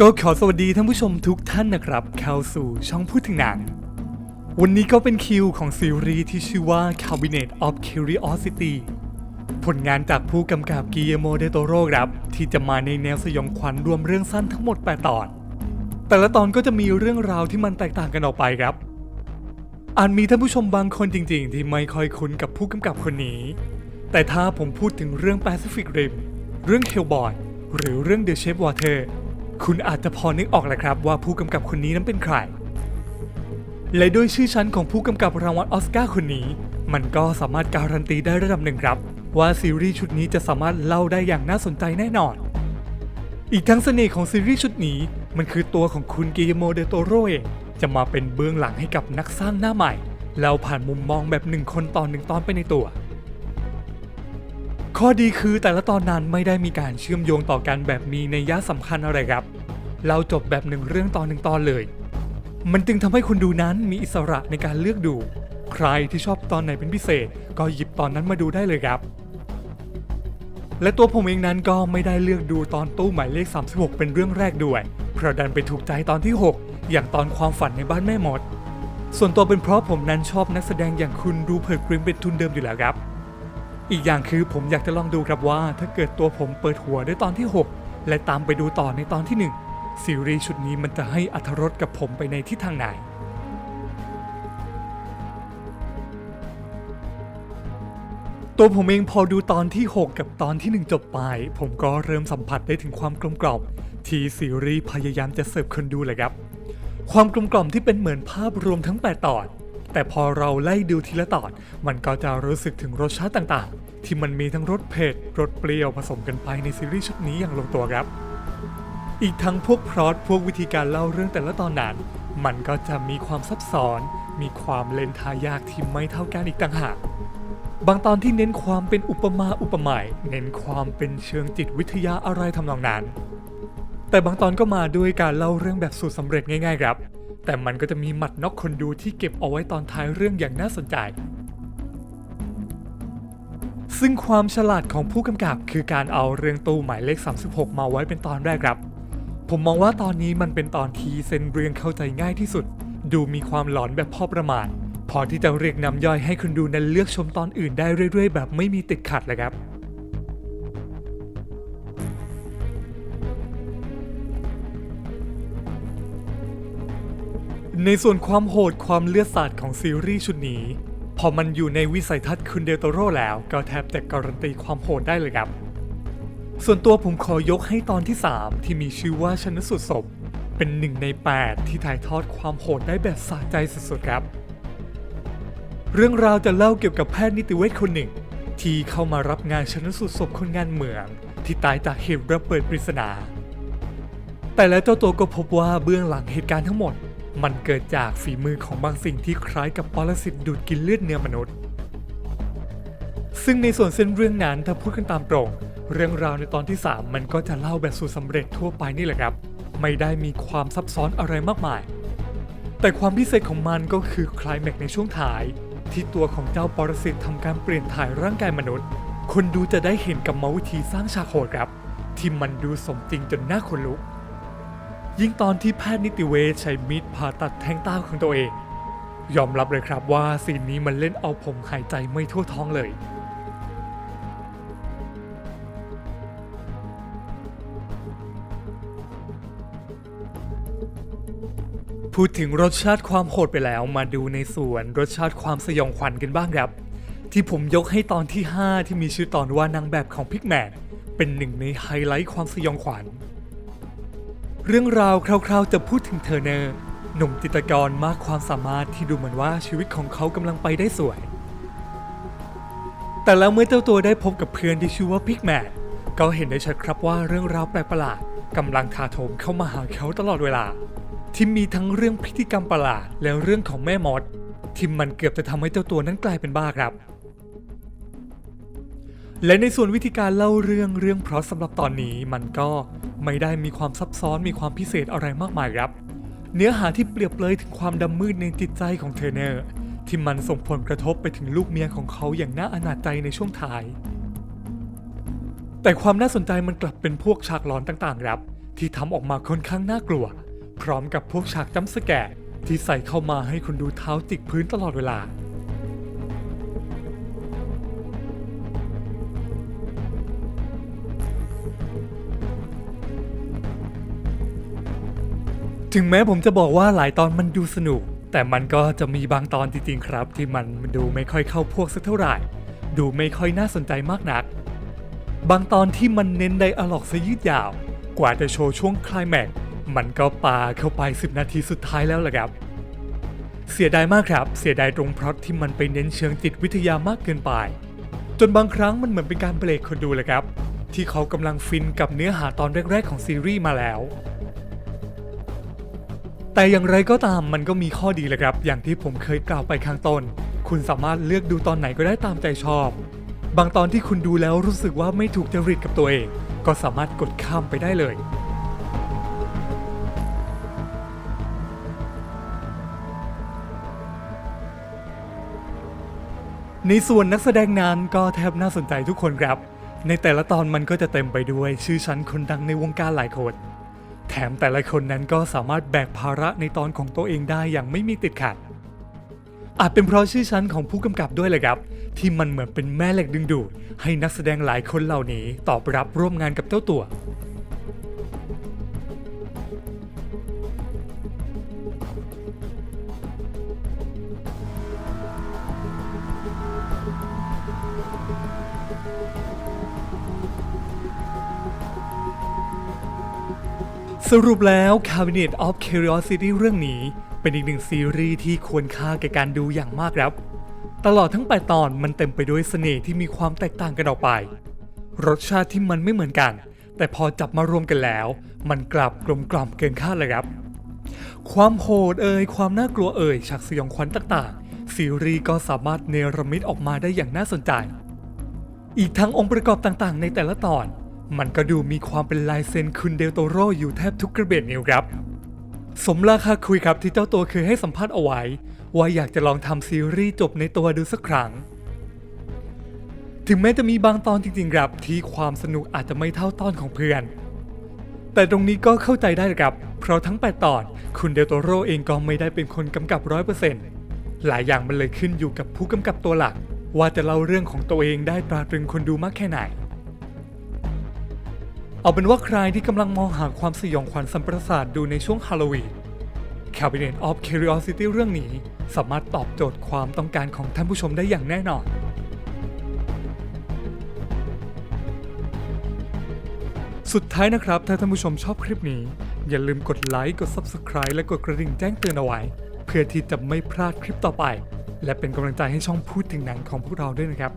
ก็ขอสวัสดีท่านผู้ชมทุกท่านนะครับ เข้าสู่ช่องพูดถึงหนัง วันนี้ก็เป็นคิวของซีรีส์ที่ชื่อว่า Cabinet of Curiosity ผลงานจากผู้กำกับกิเยโมเดโตโรครับ ที่จะมาในแนวสยองขวัญรวมเรื่องสั้นทั้งหมด 8 ตอน แต่ละตอนก็จะมีเรื่องราวที่มันแตกต่างกันออกไปครับอาจมีท่านผู้ชมบางคนจริง ๆ ที่ไม่ค่อยคุ้นกับผู้กำกับคนนี้ แต่ถ้าผมพูดถึงเรื่อง Pacific Rim เรื่อง Hellboy หรือเรื่อง The Shape Water คุณอาจจะพอนึกออกแหละครับว่าผู้กำกับคนนี้นั้นเป็นใคร และด้วยชื่อชั้นของผู้กำกับรางวัลออสการ์คนนี้ มันก็สามารถการันตีได้ระดับหนึ่งครับ ว่าซีรีส์ชุดนี้จะสามารถเล่าได้อย่างน่าสนใจแน่นอน อีกทั้งเสน่ห์ของซีรีส์ชุดนี้ มันคือตัวของคุณกิโมเดโตโรเองจะมาเป็นเบื้องหลังให้กับนักสร้างหน้าใหม่แล้วผ่านมุมมองแบบหนึ่งคนตอนหนึ่งตอนไปในตัว ข้อดีคือแต่ละตอนนั้นไม่ได้มีการเชื่อมโยงต่อกันแบบมีในยะสำคัญอะไรครับ เราจบแบบหนึ่งเรื่องตอนหนึ่งตอนเลย มันจึงทำให้คนดูนั้นมีอิสระในการเลือกดู ใครที่ชอบตอนไหนเป็นพิเศษ ก็หยิบตอนนั้นมาดูได้เลยครับ และตัวผมเองนั้นก็ไม่ได้เลือกดูตอนตู้หมายเลข 36 เป็นเรื่องแรกด้วยเพราะดันไปถูกใจตอนที่ 6 อย่างตอนความฝันในบ้านแม่หมด ส่วนตัวเป็นเพราะผมนั้นชอบนักแสดงอย่างคุณรูเพิร์ตกริมเป็นทุนเดิมอยู่แล้วครับ อีกอย่างคือผมอยากจะลองดูครับว่า ถ้าเกิดตัวผมเปิดหัวด้วยตอนที่ 6 และตามไปดูต่อในตอนที่ 1 ซีรีส์ชุดนี้มันจะให้อัธรสกับผมไปในทิศทางไหนตัวผมเองพอดูตอนที่ 6 กับตอนที่ 1 จบไป ผมก็เริ่มสัมผัสได้ถึงความกลมกล่อมที่ซีรีส์พยายามจะเสิร์ฟคนดูเลยครับ ความกลมกล่อมที่เป็นเหมือนภาพรวมทั้ง 8 ตอน แต่พอเราไล่ดูทีละตอน มันก็จะรู้สึกถึงรสชาติต่างๆ ที่มันมีทั้งรสเผ็ดรสเปรี้ยวผสมกันไปในซีรีส์ชุดนี้อย่างลงตัวครับ อีกทั้งพวกพล็อตพวกวิธีการเล่าเรื่องแต่ละตอนนั้น มันก็จะมีความซับซ้อน มีความเลนทายากที่ไม่เท่ากันอีกต่างหากบางตอนที่เน้นความเป็นอุปมาอุปไมยเน้นความเป็นเชิงจิตวิทยาอะไรทำนองนั้น แต่บางตอนก็มาด้วยการเล่าเรื่องแบบสูตรสำเร็จง่ายๆครับ แต่มันก็จะมีหมัดน็อกคนดูที่เก็บเอาไว้ตอนท้ายเรื่องอย่างน่าสนใจ ซึ่งความฉลาดของผู้กำกับคือการเอาเรื่องตู้หมายเลข 36 มาไว้เป็นตอนแรกครับ ผมมองว่าตอนนี้มันเป็นตอนที่เส้นเรื่องเข้าใจง่ายที่สุด ดูมีความหลอนแบบพอประมาณพอที่จะเรียกน้ำย่อยให้คนดูนั้นเลือกชมตอนอื่นได้เรื่อยๆ แบบไม่มีติดขัดเลยครับ ในส่วนความโหดความเลือดสาดของซีรีส์ชุดนี้ พอมันอยู่ในวิสัยทัศน์คุณเดลโตโรแล้วก็แทบจะการันตีความโหดได้เลยครับ ส่วนตัวผมขอยกให้ตอนที่ 3 ที่มีชื่อว่าชนสุดศพ เป็นหนึ่งใน 8 ที่ถ่ายทอดความโหดได้แบบสะใจสุดๆครับ เรื่องราวจะเล่าเกี่ยวกับแพทย์นิติเวชคนหนึ่ง ที่เข้ามารับงานชนสูตรศพคนงานเหมือง ที่ตายจากเหตุระเบิดปริศนาแต่แล้วเจ้าตัวก็พบว่าเบื้องหลังเหตุการณ์ทั้งหมด มันเกิดจากฝีมือของบางสิ่งที่คล้ายกับปรสิตดูดกินเลือดเนื้อมนุษย์ ซึ่งในส่วนเส้นเรื่องนั้นถ้าพูดกันตามตรง เรื่องราวในตอนที่ 3 มันก็จะเล่าแบบสูตรสำเร็จทั่วไปนี่แหละครับ ไม่ได้มีความซับซ้อนอะไรมากมาย แต่ความพิเศษของมันก็คือคลายแม็กในช่วงท้าย ที่ตัวของเจ้าปรสิตทำการเปลี่ยนถ่ายร่างกายมนุษย์ คนดูจะได้เห็นกรรมวิธีสร้างฉากโหดครับ ที่มันดูสมจริงจนน่าขนลุก ยิ่งตอนที่แพทย์นิติเวชใช้มีดผ่าตัดแทงตาของตัวเอง ยอมรับเลยครับว่าซีนนี้มันเล่นเอาผมหายใจไม่ทั่วท้องเลย พูดถึงรสชาติความโหดไปแล้วมาดูในส่วนรสชาติความสยองขวัญกันบ้างครับ ที่ผมยกให้ตอนที่ 5 ที่มีชื่อตอนว่านางแบบของพิกแมนเป็นหนึ่งในไฮไลท์ความสยองขวัญ เรื่องราวคร่าวๆจะพูดถึงเทอเนอร์หนุ่มจิตรกรมากความสามารถที่ดูเหมือนว่าชีวิตของเขากำลังไปได้สวย แต่แล้วเมื่อเจ้าตัวได้พบกับเพื่อนที่ชื่อว่าพิกแมนก็เห็นได้ชัดครับว่าเรื่องราวแปลกประหลาดกำลังถาโถมเข้ามาหาเขาตลอดเวลา ที่มีทั้งเรื่องพฤติกรรมประหลาดและเรื่องของแม่มดที่มันเกือบจะทำให้เจ้าตัวนั้นกลายเป็นบ้าครับ และในส่วนวิธีการเล่าเรื่องเรื่องเพราะสำหรับตอนนี้มันก็ไม่ได้มีความซับซ้อนมีความพิเศษอะไรมากมายครับ เนื้อหาที่เปรียบเลยถึงความดำมืดในจิตใจของเทเนอร์ ที่มันส่งผลกระทบไปถึงลูกเมียของเขาอย่างน่าอนาจใจในช่วงท้าย แต่ความน่าสนใจมันกลับเป็นพวกฉากหลอนต่างๆครับ ที่ทำออกมาค่อนข้างน่ากลัว พร้อมกับพวกฉากจัมป์สแกร์ที่ใส่เข้ามาให้คนดูเท้าจิกพื้นตลอดเวลา ถึงแม้ผมจะบอกว่าหลายตอนมันดูสนุก แต่มันก็จะมีบางตอนจริงๆครับ ที่มันดูไม่ค่อยเข้าพวกสักเท่าไหร่ ดูไม่ค่อยน่าสนใจมากนัก บางตอนที่มันเน้นไดอะล็อกซะยืดยาว กว่าจะโชว์ช่วงคลายแม็กซ์มันก็ปาเข้าไป 10 นาทีสุดท้ายแล้วล่ะครับ เสียดายมากครับ เสียดายตรงพล็อตที่มันไปเน้นเชิงจิตวิทยามากเกินไป จนบางครั้งมันเหมือนเป็นการเบรกคนดูเลยครับ ที่เขากำลังฟินกับเนื้อหาตอนแรกๆของซีรีส์มาแล้ว แต่อย่างไรก็ตามมันก็มีข้อดีแหละครับ อย่างที่ผมเคยกล่าวไปข้างต้น คุณสามารถเลือกดูตอนไหนก็ได้ตามใจชอบ บางตอนที่คุณดูแล้วรู้สึกว่าไม่ถูกจริตกับตัวเอง ก็สามารถกดข้ามไปได้เลย ในส่วนนักแสดงนั้นก็แทบน่าสนใจทุกคนครับ ในแต่ละตอนมันก็จะเต็มไปด้วยชื่อชั้นคนดังในวงการหลายคน แถมแต่ละคนนั้นก็สามารถแบกภาระในตอนของตัวเองได้อย่างไม่มีติดขัด อาจเป็นเพราะชื่อชั้นของผู้กำกับด้วยแหละครับ ที่มันเหมือนเป็นแม่เหล็กดึงดูดให้นักแสดงหลายคนเหล่านี้ตอบรับร่วมงานกับเจ้าตัว สรุปแล้ว Cabinet of Curiosity เรื่องนี้เป็นอีกหนึ่งซีรีส์ที่ควรค่าแก่การดูอย่างมากครับ ตลอดทั้ง 8 ตอนมันเต็มไปด้วยเสน่ห์ที่มีความแตกต่างกันออกไป รสชาติที่มันไม่เหมือนกัน แต่พอจับมารวมกันแล้ว มันกลับกลมกล่อมเกินคาดเลยครับ ความโหดเอ่ยความน่ากลัวเอ่ยฉากสยองขวัญต่างๆ ซีรีส์ก็สามารถเนรมิตออกมาได้อย่างน่าสนใจ อีกทั้งองค์ประกอบต่างๆ ในแต่ละตอน มันก็ดูมีความเป็นลายเซ็นคุณเดลโตโรอยู่แทบทุกกระเบียดนิ้วครับ สมราคาคุยครับที่เจ้าตัวเคยให้สัมภาษณ์เอาไว้ ว่าอยากจะลองทำซีรีส์จบในตัวดูสักครั้ง ถึงแม้จะมีบางตอนจริงๆครับที่ความสนุกอาจจะไม่เท่าตอนของเพื่อน แต่ตรงนี้ก็เข้าใจได้ครับ เพราะทั้ง 8 ตอน คุณเดลโตโรเองก็ไม่ได้เป็นคนกำกับร้อยเปอร์เซ็นต์หลายอย่างมันเลยขึ้นอยู่กับผู้กำกับตัวหลัก ว่าจะเล่าเรื่องของตัวเองได้ตราตรึงคนดูมากแค่ไหน เอาเป็นว่าใครที่กำลังมองหาความสยองขวัญสัมประสาทดูในช่วงฮาโลวีน Cabinet of Curiosity เรื่องนี้สามารถตอบโจทย์ความต้องการของท่านผู้ชมได้อย่างแน่นอน สุดท้ายนะครับ ถ้าท่านผู้ชมชอบคลิปนี้ อย่าลืมกดไลค์ กด Subscribe และกดกระดิ่งแจ้งเตือนเอาไว้ เพื่อที่จะไม่พลาดคลิปต่อไป และเป็นกำลังใจให้ช่องพูดถึงหนังของพวกเราด้วยนะครับ